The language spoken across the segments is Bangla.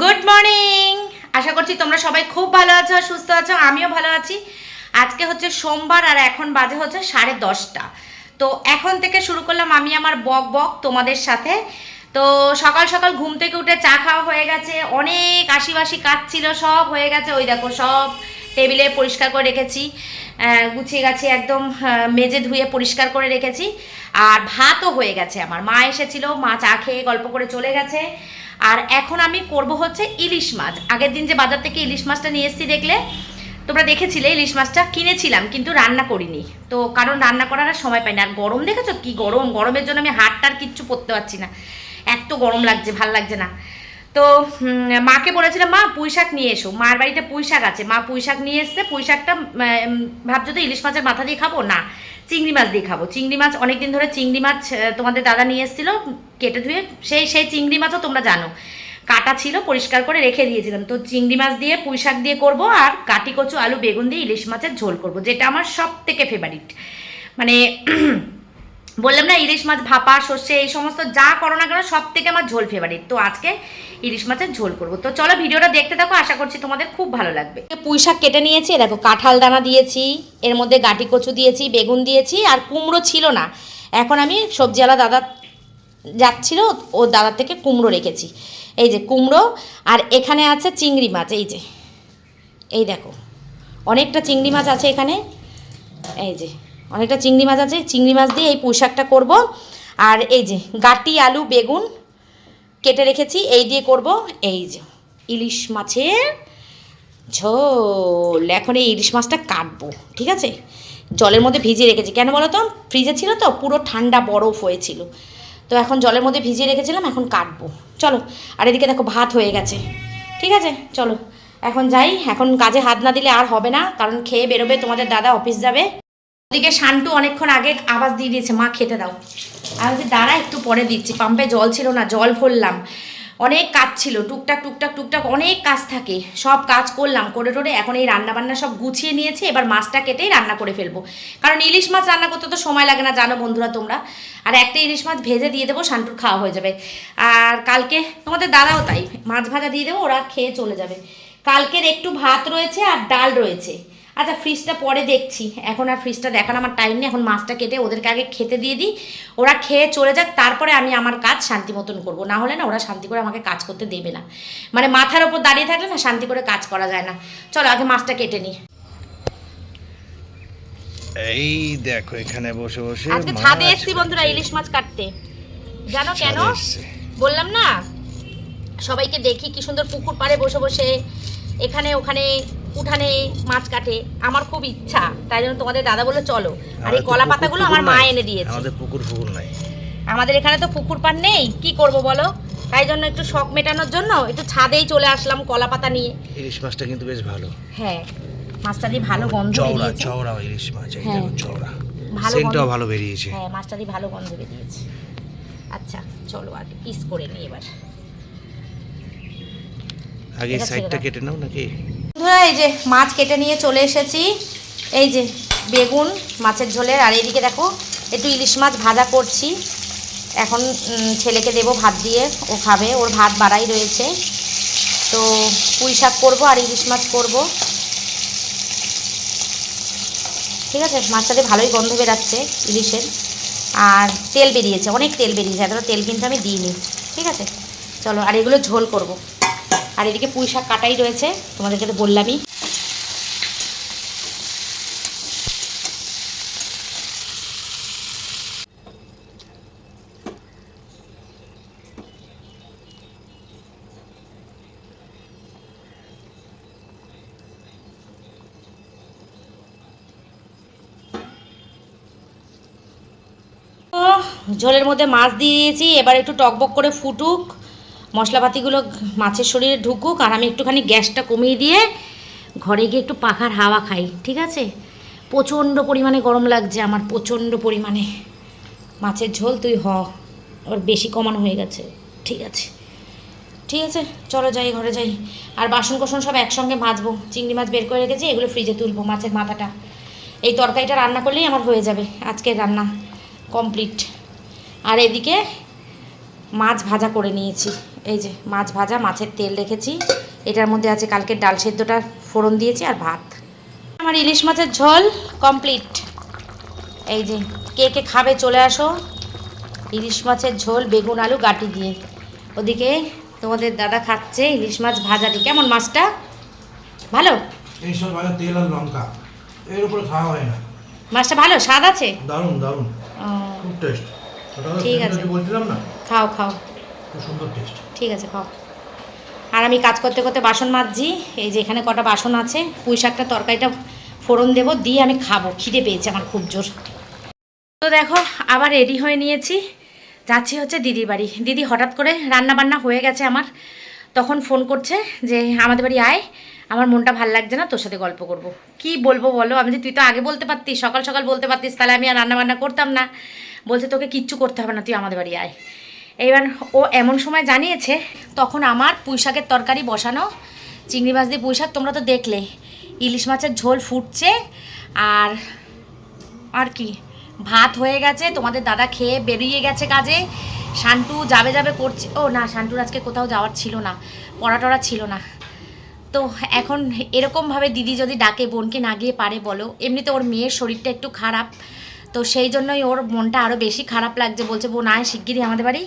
গুড মর্নিং আশা করছি তোমরা সবাই খুব ভালো আছো সুস্থ আছো, আমিও ভালো আছি। আজকে হচ্ছে সোমবার আর এখন বাজে হচ্ছে সাড়ে দশটা। তো এখন থেকে শুরু করলাম আমি আমার বক বক তোমাদের সাথে। তো সকাল সকাল ঘুম থেকে উঠে চা খাওয়া হয়ে গেছে, অনেক আশিবাসি কাজ ছিল, সব হয়ে গেছে। ওই দেখো, সব টেবিলে পরিষ্কার করে রেখেছি গুছিয়ে গেছি একদম মেজে ধুয়ে পরিষ্কার করে রেখেছি। আর ভাতও হয়ে গেছে আমার। মা এসেছিল, মা চা খেয়ে গল্প করে চলে গেছে। আর এখন আমি করব হচ্ছে ইলিশ মাছ। আগের দিন যে বাজার থেকে ইলিশ মাছটা নিয়ে এসেছি দেখলে, তোমরা দেখেছিলে, ইলিশ মাছটা কিনেছিলাম, কিন্তু রান্না করিনি। তো কারণ রান্না করার আর সময় পাইনি। আর গরম দেখেছ? কি গরম! গরমের জন্য আমি হাতটার কিচ্ছু পরতে পারছি না। এত গরম লাগছে, ভালো লাগছে না। তো মাকে বলেছিলাম, মা, পুঁই শাক নিয়ে এসো। মার বাড়িতে পুঁই শাক আছে। মা পুঁই শাক নিয়ে এসছে। পুঁই শাকটা ভাবছ তো ইলিশ মাছের মাথা দিয়ে খাব? না। চিংড়ি মাছ দিয়ে খাব। চিংড়ি মাছ অনেকদিন ধরে চিংড়ি মাছ তোমাদের দাদা নিয়ে এসেছিল, কেটে ধুয়ে, সেই সেই চিংড়ি মাছও তোমরা জানো। কাটা ছিল, পরিষ্কার করে রেখে দিয়েছিলাম। তো চিংড়ি মাছ দিয়ে, পুঁই শাক দিয়ে করব, আর কাটি কচু, আলু, বেগুন দিয়ে ইলিশ মাছের ঝোল করব, যেটা আমার সব থেকে ফেভারিট মানে বললাম না, ইলিশ মাছ, ভাপা, সর্ষে, এই সমস্ত যা করো না কেন, সব থেকে আমার ঝোল ফেভারিট তো আজকে ইলিশ মাছের ঝোল করব। তো চলো ভিডিওটা দেখতে থাকো, আশা করছি তোমাদের খুব ভালো লাগবে। পুঁই শাক কেটে নিয়েছি দেখো কাঁঠাল দানা দিয়েছি, এর মধ্যে গাটি কচু দিয়েছি, বেগুন দিয়েছি, আর কুমড়ো ছিল না। এখন আমি সবজিওয়ালা দাদা যাচ্ছিল, ও দাদার থেকে কুমড়ো রেখেছি। এই যে কুমড়ো, আর এখানে আছে চিংড়ি মাছ, এই যে। এই দেখো, অনেকটা চিংড়ি মাছ আছে এখানে। এই যে অনেকটা চিংড়ি মাছ আছে, চিংড়ি মাছ দিয়ে এই পুঁইশাকটা করব। আর এই যে গাটি, আলু, বেগুন কেটে রেখেছি, এই দিয়ে করব এই যে ইলিশ মাছের ঝোল। এখন এই ইলিশ মাছটা কাটবো, ঠিক আছে? জলের মধ্যে ভিজিয়ে রেখেছি। কেন বলো তো? ফ্রিজে ছিল তো, পুরো ঠান্ডা বরফ হয়েছিল। তো এখন জলের মধ্যে ভিজিয়ে রেখেছিলাম, এখন কাটবো। চলো, আর এদিকে দেখো ভাত হয়ে গেছে, ঠিক আছে? চলো, এখন যাই। এখন কাজে হাত না দিলে আর হবে না, কারণ খেয়ে বেরোবে, তোমাদের দাদা অফিস যাবে। ওদিকে শান্টু অনেকক্ষণ আগে আওয়াজ দিয়ে দিয়েছে, মা, খেতে দাও। আমি বলছি, দাঁড়া, একটু পরে দিচ্ছি, পাম্পে জল ছিল না, জল ভরলাম। অনেক কাজ ছিল, টুকটাক টুকটাক টুকটাক অনেক কাজ থাকে, সব কাজ করলাম, করে টোরে এখন এই রান্না বান্না সব গুছিয়ে নিয়েছি, এবার মাছটা কেটেই রান্না করে ফেলব। কারণ ইলিশ মাছ রান্না করতে তো সময় লাগে না, জানো বন্ধুরা তোমরা। আর একটা ইলিশ মাছ ভেজে দিয়ে দেবো, শান্টুর খাওয়া হয়ে যাবে। আর কালকে তোমাদের দাদাও তাই, মাছ ভাজা দিয়ে দেবো, ওরা খেয়ে চলে যাবে। কালকের একটু ভাত রয়েছে আর ডাল রয়েছে। আচ্ছা ফ্রিজটা পরে দেখছি। এখন আর ফ্রিজটা দেখার আমার টাইম নেই। এখন মাছটা কেটে ওদেরকে আগে খেতে দিয়ে দিই। ওরা খেয়ে চলে যাক তারপরে আমি আমার কাজ শান্তি মতন করব। না হলে না ওরা শান্তি করে আমাকে কাজ করতে দেবে না। মানে মাথার ওপর দাঁড়িয়ে থাকলে না শান্তি করে কাজ করা যায় না। চলো আগে মাছটা কেটে নিই। এই দেখো এখানে বসে বসে আজকে ছাদে এসেছি বন্ধুরা ইলিশ মাছ কাটতে। জানো কেন? বললাম না? সবাইকে দেখি কি সুন্দর পুকুর পাড়ে বসে বসে। এখানে ওখানে উঠানে মাছ কাটে আমার খুব ইচ্ছা তাই জন্য তোমাদের দাদা বলে চলো। আর এই কলা পুকুর পাতাগুলো আমার মা এনে দিয়েছে। আমাদের পুকুর ফুকুর নাই। আমাদের এখানে তো পুকুর পাড় নেই কি করব বলো? তাই জন্য একটু শখ মেটানোর জন্য একটু ছাদেই চলে আসলাম কলা পাতা নিয়ে। ইলিশ মাছটা কিন্তু বেশ ভালো। হ্যাঁ মাছটা দিয়ে ভালো গন্ধ চওড়া চওড়া ইলিশ মাছ হ্যাঁ। চওড়া। ভালো সেন্টটাও ভালো বেরিয়েছে। হ্যাঁ মাছটা দিয়ে ভালো গন্ধ বেরিয়েছে। আচ্ছা চলো আগে পিস করে নিই এবার। আগে সাইডটা কেটে নাও নাকি? বন্ধুরা, এই যে মাছ কেটে নিয়ে চলে এসেছি। এই যে বেগুন মাছের ঝোলের, আর এদিকে দেখো, একটু ইলিশ মাছ ভাজা করছি। এখন ছেলেকে দেবো ভাত দিয়ে, ও খাবে। ওর ভাত বাড়াই রয়েছে। তো পুঁই শাক করব আর ইলিশ মাছ করব। ঠিক আছে? মাছটাতে ভালোই গন্ধ বেরাচ্ছে ইলিশের। আর তেল বেরিয়েছে, অনেক তেল বেরিয়েছে। এতটা তেল কিন্তু আমি দিইনি। ঠিক আছে? চলো, আর এগুলো ঝোল করব। আর এদিকে পুঁই শাক কাটাই রয়েছে তোমাদেরকে তো বললামই। ঝোলের মধ্যে মাছ দিয়ে দিয়েছি, এবার একটু টকবক করে ফুটুক। মশলাপাতিগুলো মাছের শরীরে ঢুকুক আর আমি একটুখানি গ্যাসটা কমিয়ে দিয়ে ঘরে গিয়ে একটু পাখার হাওয়া খাই, ঠিক আছে? প্রচণ্ড পরিমাণে গরম লাগছে আমার, প্রচণ্ড পরিমাণে। মাছের ঝোল তুই হ ওর বেশি কমানো হয়ে গেছে, ঠিক আছে? ঠিক আছে, চলো যাই, ঘরে যাই। আর বাসন কোসন সব একসঙ্গে মাজবো, চিংড়ি মাছ বের করে রেখেছি, এগুলো ফ্রিজে তুলবো মাছের মাথাটা। এই তরকারিটা রান্না করলেই আমার হয়ে যাবে, আজকের রান্না কমপ্লিট আর এদিকে মাছ ভাজা করে নিয়েছি। এই যে মাছ ভাজা মাছের তেল রেখেছি। এটার মধ্যে আছে কালকে ডাল সেদ্ধটা ফোড়ন দিয়েছি আর ভাত। আমার ইলিশ মাছের ঝোল কমপ্লিট। এই যে কে কে খাবে চলে আসো। ইলিশ মাছের ঝোল বেগুন আলু গাটি দিয়ে। ওদিকে তোমাদের দাদা খাচ্ছে ইলিশ মাছ ভাজাটি কেমন মাছটা? ভালো? এইসব ভালো তেল আর লঙ্কা। এর উপরে খাওয়া হয় না। মাছটা ভালো? স্বাদ আছে? দারুণ দারুণ। খুব টেস্ট ঠিক আছে। বলছিলাম না? খাও খাও। খুব সুন্দর টেস্ট ঠিক আছে খাও। আর আমি কাজ করতে করতে বাসন মাজছি। এই যে এখানে কটা বাসন আছে পুঁই শাকটা তরকারিটা ফোড়ন দেবো দিয়ে আমি খাব। খিদে পেয়েছে আমার খুব জোর। তো দেখো আবার রেডি হয়ে নিয়েছি। যাচ্ছি হচ্ছে দিদির বাড়ি। দিদি হঠাৎ করে রান্না বান্না হয়ে গেছে আমার। তখন ফোন করছে যে আমাদের বাড়ি আয়। আমার মনটা ভালো লাগছে না তোর সাথে গল্প করব। কি বলব বলো? আমি যে তুই তো আগে বলতে পারতিস সকাল সকাল বলতে পারতিস তাহলে আমি আর রান্না বান্না করতাম না। বলছে তোকে কিচ্ছু করতে হবে না তুই আমাদের বাড়ি আয়। এইবার ও এমন সময় জানিয়েছে, তখন আমার পুঁই শাকের তরকারি বসানো, চিংড়ি মাছ দিয়ে পুঁই শাক তোমরা তো দেখলে। ইলিশ মাছের ঝোল ফুটছে, আর আর কি, ভাত হয়ে গেছে, তোমাদের দাদা খেয়ে বেরিয়ে গেছে কাজে। শান্টু যাবে যাবে করছে। ও না, শান্টুর আজকে কোথাও যাওয়ার ছিল না, পড়া টড়া ছিল না। তো এখন এরকমভাবে দিদি যদি ডাকে, বোনকে না গিয়ে পারে বলো, এমনিতে ওর মেয়ের শরীরটা একটু খারাপ। তো সেই জন্যই ওর মনটা আরও বেশি খারাপ লাগছে, বলছে, বোন, আয় শিগগিরই আমাদের বাড়ি,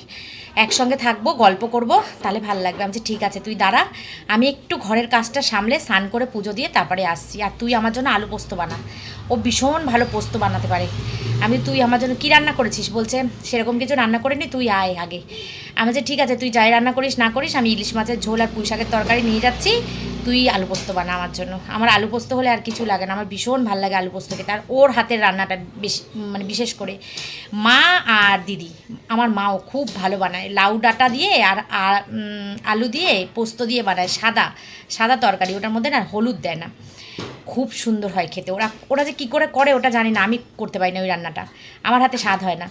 একসঙ্গে থাকব, গল্প করব, তাহলে ভালো লাগবে। আমি ঠিক আছে, তুই দাঁড়া, আমি একটু ঘরের কাজটা সামলে স্নান করে পুজো দিয়ে তারপরে আসছি, আর তুই আমার জন্য আলু পোস্ত বানা। ও ভীষণ ভালো পোস্ত বানাতে পারে। আমি তুই আমার জন্য কী রান্না করেছিস? বলছে, সেরকম কিছু রান্না করিনি, তুই আয় আগে। আমি যে ঠিক আছে, তুই যাই রান্না করিস, না করিস, আমি ইলিশ মাছের ঝোল আর পুঁই শাকের তরকারি নিয়ে যাচ্ছি তুই আলু পোস্ত বানা আমার জন্য। আমার আলু পোস্ত হলে আর কিছু লাগে না। আমার ভীষণ ভালো লাগে আলু পোস্ত খেতে আর ওর হাতের রান্নাটা বেশি মানে বিশেষ করে। মা আর দিদি আমার মাও খুব ভালো বানায়। লাউ ডাঁটা দিয়ে আর, আলু দিয়ে পোস্ত দিয়ে বানায়। সাদা সাদা তরকারি। ওটার মধ্যে না হলুদ দেয় না। খুব সুন্দর হয় খেতে। ওরা ওরা যে কী করে করে ওটা জানি না। আমি করতে পারি না ওই রান্নাটা। আমার হাতে স্বাদ হয় না।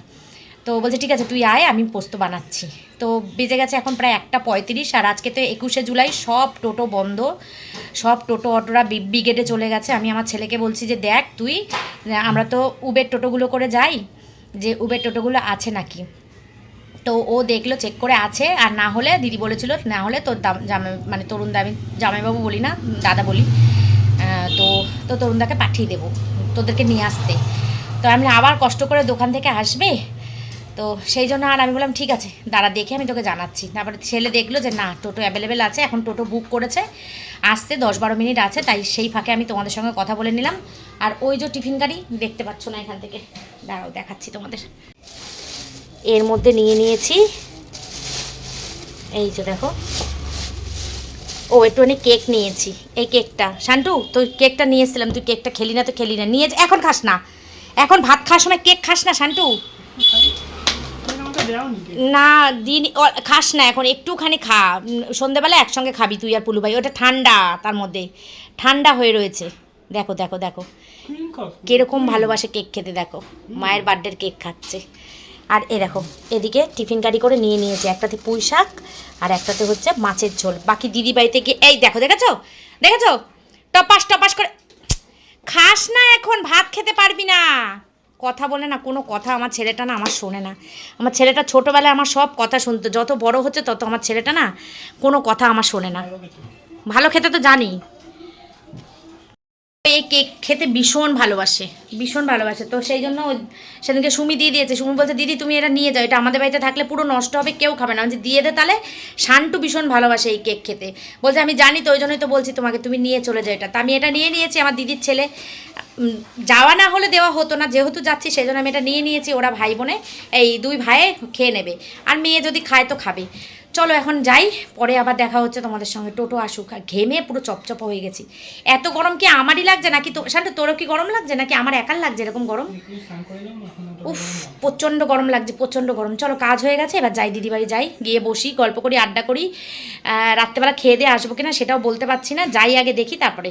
তো বলছে, ঠিক আছে, তুই আয়, আমি পোস্ত বানাচ্ছি। তো বেজে গেছে এখন প্রায় একটা পঁয়ত্রিশ, আর আজকে তো একুশে জুলাই, সব টোটো বন্ধ। সব টোটো অটোরা ব্রিগেডে চলে গেছে। আমি আমার ছেলেকে বলছি যে, দেখ, তুই, আমরা তো উবের টোটোগুলো করে যাই, যে উবের টোটোগুলো আছে নাকি? তো ও দেখল চেক করে আছে, আর না হলে দিদি বলেছিল, না হলে তোর দাম জামাই মানে তরুণ দামি, জামাইবাবু বলি না দাদা বলি তো তো তরুণদাকে পাঠিয়ে দেবো, তোদেরকে নিয়ে আসতে। তো আমি আবার কষ্ট করে দোকান থেকে আসবে? তো সেই জন্য আর আমি বললাম, ঠিক আছে, দাঁড়া, দেখে, আমি তোকে জানাচ্ছি। তারপরে ছেলে দেখল যে, না, টোটো অ্যাভেলেবেল আছে, এখন টোটো বুক করেছে আসতে দশ বারো মিনিট আছে, তাই সেই ফাঁকে আমি তোমাদের সঙ্গে কথা বলে নিলাম। আর ওই যে টিফিন গাড়ি, দেখতে পাচ্ছ না এখান থেকে। দাঁড়াও, দেখাচ্ছি তোমাদের। এর মধ্যে নিয়ে নিয়েছি, এই যে দেখো। ও একটুখানি কেক নিয়েছি, এই কেকটা। শান্টু তুই কেকটা নিয়ে এসেছিলাম, তুই কেকটা খেলি না তো খেলি না, নিয়ে এখন খাস না। এখন ভাত খাওয়ার সময় কেক খাস না, শান্টু? না দিন খাস না এখন একটুখানি খা। সন্ধেবেলা একসঙ্গে খাবি তুই আর পুলু ভাই। ওটা ঠান্ডা তার মধ্যে। ঠান্ডা হয়ে রয়েছে। দেখো দেখো দেখো। কীরকম ভালোবাসে কেক খেতে দেখো। মায়ের বার্থডের কেক খাচ্ছে। আর এ দেখো এদিকে টিফিন গাড়ি করে নিয়ে নিয়েছে। একটাতে পুঁই শাক আর একটাতে হচ্ছে মাছের ঝোল। বাকি দিদি বাড়িতে গিয়ে এই দেখো দেখেছ? দেখেছ? টপাস টপাস করে। খাস না এখন ভাত খেতে পারবি না। কথা বলে না কোনো কথা আমার ছেলেটা না আমার শোনে না। আমার ছেলেটা ছোটোবেলায় আমার সব কথা শুনতো যত বড় হচ্ছে তত আমার ছেলেটা না কোনো কথা আমার শোনে না। ভালো খেতে তো জানি। এই কেক খেতে ভীষণ ভালোবাসে ভীষণ ভালোবাসে। তো সেই জন্য সেদিনকে সুমি দিয়ে দিয়েছে সুমি বলছে দিদি তুমি এটা নিয়ে যাও এটা আমাদের বাড়িতে থাকলে পুরো নষ্ট হবে কেউ খাবে না। বলছি, দিয়ে দে তাহলে। শান্টু ভীষণ ভালোবাসে এই কেক খেতে। বলছে আমি জানি তো ওই জন্যই তো বলছি তোমাকে তুমি নিয়ে চলে যাও এটা। তা আমি এটা নিয়ে নিয়েছি আমার দিদির ছেলে। যাওয়া না হলে দেওয়া হতো না, যেহেতু যাচ্ছি সেই জন্য আমি এটা নিয়ে নিয়েছি, ওরা ভাই বোনে, এই দুই ভাইয়ে খেয়ে নেবে। আর মেয়ে যদি খায় তো খাবে। চলো এখন যাই, পরে আবার দেখা হচ্ছে তোমাদের সঙ্গে। টোটো আসুক, আর ঘেমে পুরো চপচপ হয়ে গেছি। এত গরম কি আমারই লাগছে নাকি তো শান্ত, তোরও কি গরম লাগছে নাকি আমার একার লাগছে এরকম গরম? উফ, প্রচণ্ড গরম লাগছে, প্রচণ্ড গরম। চলো, কাজ হয়ে গেছে, এবার যাই দিদি বাড়ি যাই, গিয়ে বসি, গল্প করি, আড্ডা করি। রাত্রেবেলা খেয়ে দিয়ে আসব কিনা সেটাও বলতে পারছি না। যাই আগে দেখি তারপরে।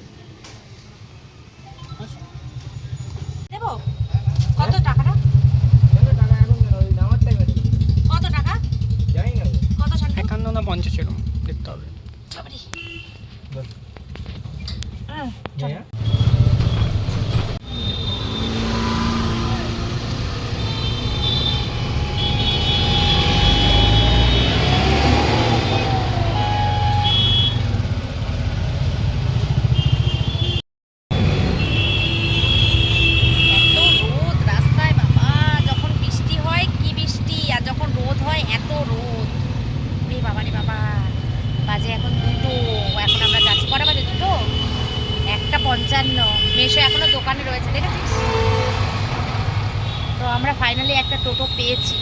পঞ্চান্ন মেশো এখনও দোকানে রয়েছে, দেখেছিস? তো আমরা ফাইনালি একটা টোটো পেয়েছি।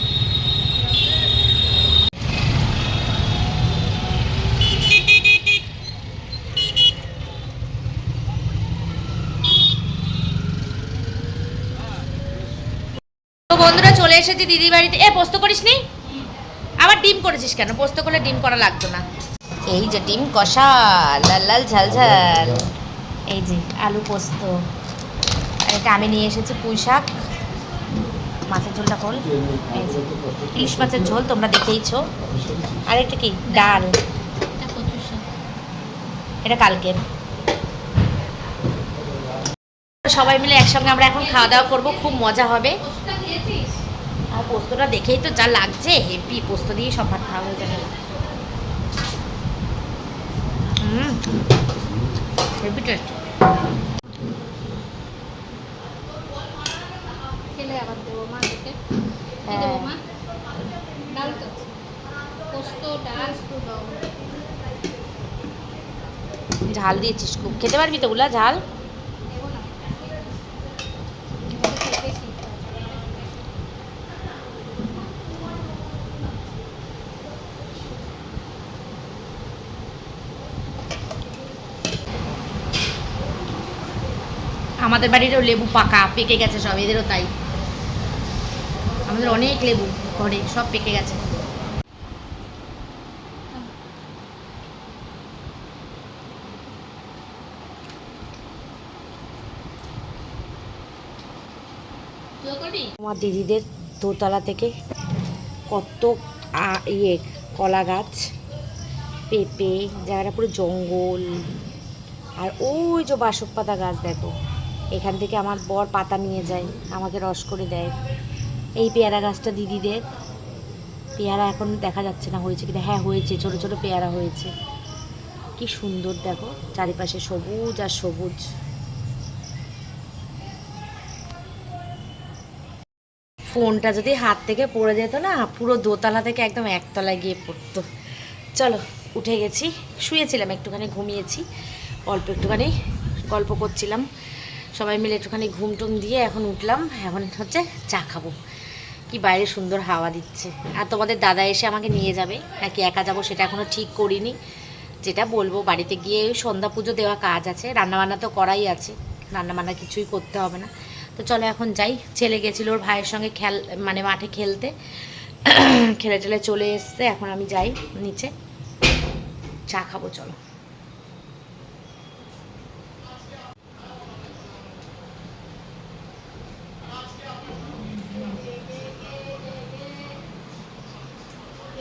বন্ধুরা, চলে এসেছি দিদি বাড়িতে। এ, পোস্ত করিস নি? আবার ডিম করেছিস কেন? পোস্ত করলে ডিম করা লাগতো না। এই যে ডিম কষা, লাল লাল, ঝাল ঝাল। এই যে আলু পোস্ত। আর এটা আমি নিয়ে এসেছি পুঁই শাক। মাছের ঝোলটা খোল এই যে ইলিশ মাছের ঝোল তোমরা দেখেইছো। আর এটা কি? ডাল। এটা কালকের। সবাই মিলে একসঙ্গে আমরা এখন খাওয়া দাওয়া করব খুব মজা হবে। আর পোস্তটা দেখেই তো যা লাগছে হেপি পোস্ত দিয়ে সব ভাত খাওয়া হয়ে যাবে। হুম। হেভি টেস্ট খেলে আবার দেবো মা তোকে হ্যাঁ। মা? ডাল তো পোস্ত ডাল। ঝাল দিয়েছিস খুব। খেতে পারবি তো গুলা? ঝাল দেবো না এটা তো বেশি। আমাদের বাড়িরও লেবু পাকা, পেকে গেছে সব, এদেরও তাই। আমাদের অনেক লেবু ঘরে, সব পেকে গেছে। আমার দিদিদের দোতলা থেকে কত ইয়ে কলা গাছ, পেঁপে, জায়গাটা পুরো জঙ্গল। আর ওই যে বাসক পাতা গাছ, দেখো। এখান থেকে আমার বর পাতা নিয়ে যায়, আমাকে রস করে দেয়। এই পেয়ারা গাছটা দিদিদের। পেয়ারা এখন দেখা যাচ্ছে না, হয়েছে কিনা? হ্যাঁ হয়েছে, ছোট ছোট পেয়ারা হয়েছে। কি সুন্দর, দেখো, চারিপাশে সবুজ আর সবুজ। ফোনটা যদি হাত থেকে পড়ে যেত না, পুরো দোতলা থেকে একদম একতলায় গিয়ে পড়তো। চলো, উঠে গেছি। শুয়েছিলাম, একটুখানি ঘুমিয়েছি। অল্প একটুখানি গল্প করছিলাম। সবাই মিলে একটুখানি ঘুম টুম দিয়ে এখন উঠলাম। এখন হচ্ছে চা খাব। কি বাইরে সুন্দর হাওয়া দিচ্ছে। আর তোমাদের দাদা এসে আমাকে নিয়ে যাবে। নাকি একা যাব সেটা এখনও ঠিক করিনি। যেটা বলব, বাড়িতে গিয়ে ওই সন্ধ্যা পুজো দেওয়া কাজ আছে। রান্নাবান্না তো করাই আছে। রান্নাবান্না কিছুই করতে হবে না। তো চলো এখন যাই। ছেলে গেছিল ওর ভাইয়ের সঙ্গে খেল মানে মাঠে খেলতে। খেলে টেলে চলে এসছে। এখন আমি যাই নিচে। চা খাব, চলো।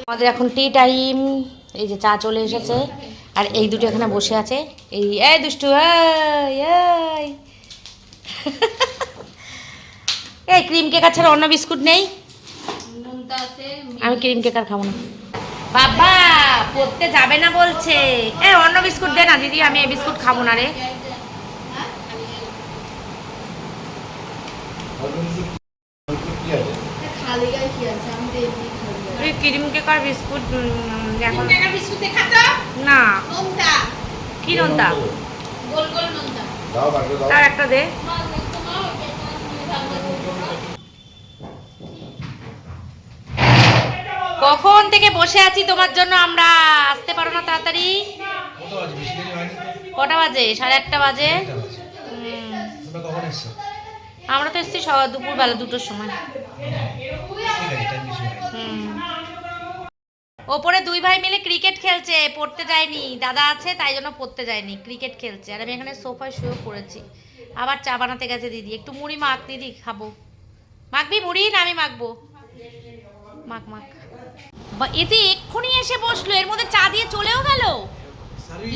আমাদের এখন টি টাইম এই যে চা চলে এসেছে। আর এই দুটো এখানে বসে আছে। এই এই দুষ্টু এই, ক্রিম কেকার ছাড়া অন্য বিস্কুট নেই? আমি ক্রিম কেক আর খাব না। বাবা পড়তে যাবে না বলছে। এ অন্য বিস্কুট দে না দিদি আমি এই বিস্কুট খাব না রে খালি গায়ে কি আছে আমি তো এমনি খালি গায়ে এই ক্রিম কেক আর বিস্কুট এখন? বিস্কুট দেখাতো? না। নোনতা। কি নোনতা? গোল গোল। নোনতা। দাও বাকি দাও। তার একটা দে। কখন থেকে বসে আছি তোমার জন্য আমরা? আসতে পারো না তাড়াতাড়ি? কটা বাজে? সাড়ে আটটা বাজে? আমরা তো এসেছি দুপুরবেলা দুটোর সময়। ওপরে দুই ভাই মিলে ক্রিকেট খেলছে পড়তে যায়নি। দাদা আছে তাই জন্য পড়তে যায়নি ক্রিকেট খেলছে। আর আমি এখানে সোফায় শুয়ে পড়েছি। আবার চা বানাতে গেছে দিদি। একটু মুড়ি মাখ দিদি খাব। মাখবি মুড়ি না আমি মাখবো? মাখ মাখ। বা এতে এক্ষুনি এসে বসল। এর মধ্যে চা দিয়ে চলেও গেল?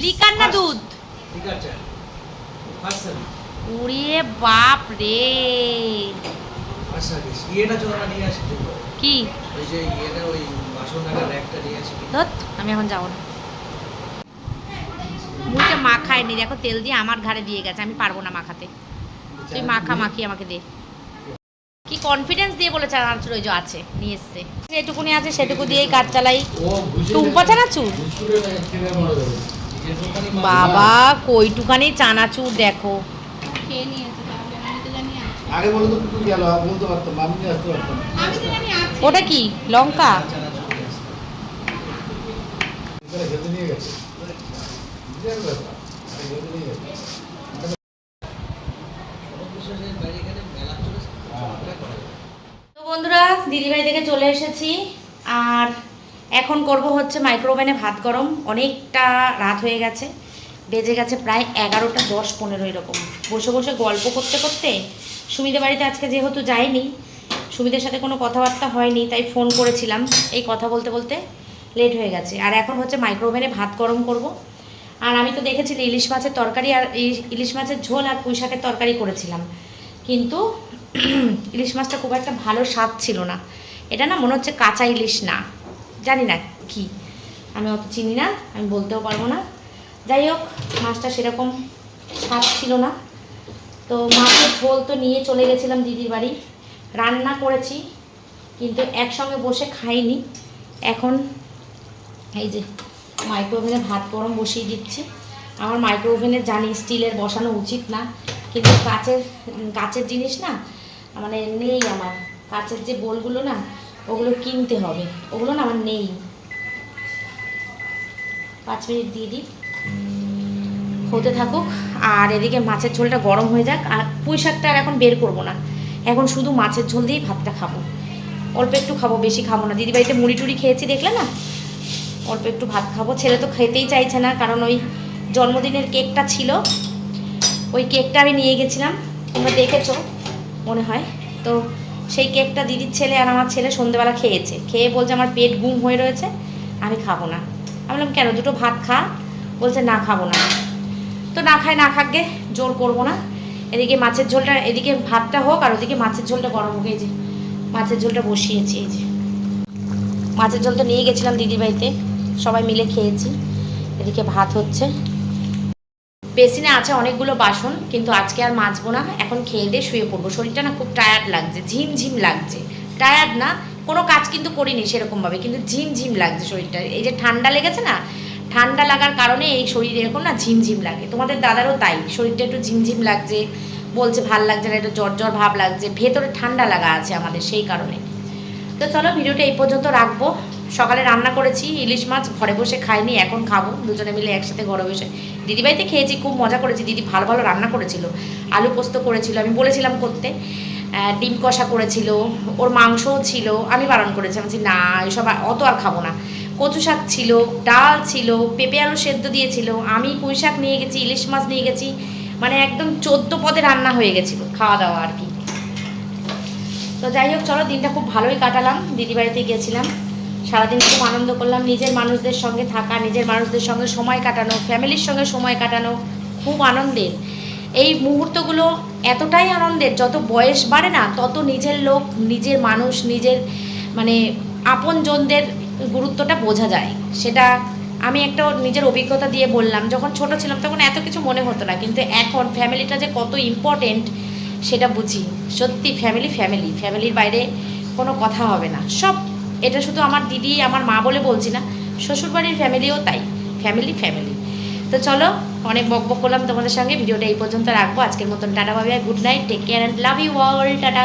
লিকার না দুধ? উড়িয়ে বাপ রে। কি? ওই আমি এখন যাব না। মুখে মাখায়নি দেখো তেল দিয়ে আমার ঘাড়ে দিয়ে গেছে আমি পারব না মাখাতে। তুই মাখা মাখি আমাকে দে। কি কনফিডেন্স দিয়ে বলে চানাচুর ওই যে আছে নিয়ে এসছে। যেটুকুনি আছে সেটুকু দিয়েই কাজ চালাই। টুম্পা চানাচুর বাবা কইটুকানি চানাচুর দেখো। খেয়ে নিয়েছে তাহলে আমি তো জানি আছে। আগে বলে তো গেল বলতে পারতাম আমি আসতে পারতাম আমি তো জানি আছে। ওটা কি লঙ্কা? এখানে খেতে নিয়ে গেছে। ব্যাপার। খেতে নিয়ে গেছে। বন্ধুরা, দিদিভাই থেকে চলে এসেছি। আর এখন করব হচ্ছে মাইক্রোওভেনে ভাত গরম। অনেকটা রাত হয়ে গেছে। বেজে গেছে প্রায় এগারোটা দশ পনেরো এরকম। বসে বসে গল্প করতে করতে সুমিদের বাড়িতে আজকে যেহেতু যাইনি, সুমিদের সাথে কোনো কথাবার্তা হয়নি, তাই ফোন করেছিলাম। এই কথা বলতে বলতে লেট হয়ে গেছে। আর এখন হচ্ছে মাইক্রোওভেনে ভাত গরম করব। আর আমি তো দেখেছি ইলিশ মাছের তরকারি আর ইলিশ- ইলিশ মাছের ঝোল আর পুঁই শাকের তরকারি করেছিলাম। কিন্তু ইলিশ মাছটা খুব একটা ভালো স্বাদ ছিল না। এটা না মনে হচ্ছে কাঁচা ইলিশ না। জানি না কি। আমি অত চিনি না, আমি বলতেও পারব না। যাই হোক, মাছটা সেরকম স্বাদ ছিল না। তো মাছের ঝোল তো নিয়ে চলে গেছিলাম দিদির বাড়ি। রান্না করেছি, কিন্তু একসঙ্গে বসে খাইনি। এখন এই যে মাইক্রোওভেনে ভাত গরম বসিয়ে দিচ্ছি। আমার মাইক্রোওভেনে জানি স্টিলের বসানো উচিত না। কিন্তু কাচের কাচের জিনিস না মানে নেই আমার। কাচের যে বোলগুলো না, ওগুলো কিনতে হবে। ওগুলো না আমার নেই। পাঁচ মিনিট দিয়ে দিই। হতে থাকুক, আর এদিকে মাছের ঝোলটা গরম হয়ে যাক। আর পুঁই শাকটা আর এখন বের করব না। এখন শুধু মাছের ঝোল দিয়েই ভাতটা খাব। অল্প একটু খাব, বেশি খাব না। দিদি বাড়িতে মুড়ি টুড়ি খেয়েছি, দেখলে না? অল্প একটু ভাত খাব। ছেলে তো খেতেই চাইছে না, কারণ ওই জন্মদিনের কেকটা ছিল। ওই কেকটা আমি নিয়ে গেছিলাম। তোমরা দেখেছ, মনে হয়। তো সেই কেকটা দিদির ছেলে আর আমার ছেলে সন্ধেবেলা খেয়েছে। খেয়ে বলছে আমার পেট গুম হয়ে রয়েছে, আমি খাব না। আমি বললাম, কেন? দুটো ভাত খা। বলছে, না, খাব না। তো না খায়, না খাকগে জোর করব না। এদিকে মাছের ঝোলটা, এদিকে ভাতটা হোক আর ওদিকে মাছের ঝোলটা গরম হোক, এই যে মাছের ঝোলটা বসিয়েছি, এই যে। মাছের ঝোল তো নিয়ে গেছিলাম দিদির বাড়িতে। সবাই মিলে খেয়েছি। এদিকে ভাত হচ্ছে। বেসিনে আছে অনেকগুলো বাসন, কিন্তু আজকে আর মাজবো না। এখন খেয়ে দিয়ে শুয়ে পড়ব। শরীরটা না খুব টায়ার্ড লাগছে ঝিম ঝিম লাগছে। টায়ার্ড না, কোনো কাজ কিন্তু করিনি সেরকমভাবে, কিন্তু ঝিম ঝিম লাগছে শরীরটা। এই যে ঠান্ডা লেগেছে না, ঠান্ডা লাগার কারণে এই শরীর এরকম না ঝিমঝিম লাগে। তোমাদের দাদারও তাই, শরীরটা একটু ঝিমঝিম লাগছে, বলছে ভালো লাগছে না, একটু জ্বর জ্বর ভাব লাগছে, ভেতরে ঠান্ডা লাগা আছে আমাদের সেই কারণে। তো চলো, ভিডিওটা এই পর্যন্ত রাখব। সকালে রান্না করেছি, ইলিশ মাছ ঘরে বসে খাইনি, এখন খাব, দুজনে মিলে একসাথে ঘরে বসে। দিদিবাড়িতে খেয়েছি, খুব মজা করেছি, দিদি ভালো ভালো রান্না করেছিল, আলু পোস্ত করেছিল, আমি বলেছিলাম করতে। ডিম কষা করেছিল, ওর মাংসও ছিল, আমি বারণ করেছি আমি না, এসব অত আর খাব না। কচু শাক ছিল, ডাল ছিল, পেঁপে আলু সেদ্ধ দিয়েছিল, আমি পুঁই শাক নিয়ে গেছি, ইলিশ মাছ নিয়ে গেছি মানে একদম চোদ্দ পদে রান্না হয়ে গেছিল, খাওয়া দাওয়া আর কি। তো যাই হোক, চলো, দিনটা খুব ভালোই কাটালাম দিদি বাড়িতে গেছিলাম। সারাদিন খুব আনন্দ করলাম, নিজের মানুষদের সঙ্গে থাকা, নিজের মানুষদের সঙ্গে সময় কাটানো, ফ্যামিলির সঙ্গে সময় কাটানো, খুব আনন্দের। এই মুহূর্তগুলো এতটাই আনন্দের, যত বয়স বাড়ে না, তত নিজের লোক, নিজের মানুষ, নিজের মানে আপনজনদের গুরুত্বটা বোঝা যায়। সেটা আমি একটা নিজের অভিজ্ঞতা দিয়ে বললাম, যখন ছোট ছিলাম তখন এত কিছু মনে হতো না, কিন্তু এখন ফ্যামিলিটা যে কত ইম্পর্টেন্ট সেটা বুঝি। সত্যি ফ্যামিলি ফ্যামিলি, ফ্যামিলির বাইরে কোনো কথা হবে না। সব এটা শুধু আমার দিদি, আমার মা বলে বলছি না, শ্বশুরবাড়ির ফ্যামিলিও তাই, ফ্যামিলি ফ্যামিলি। তো চলো, অনেক বক বক করলাম তোমাদের সঙ্গে, ভিডিওটা এই পর্যন্ত রাখব। আজকের মতন টাটা ভাবি good night take care and love you all tata.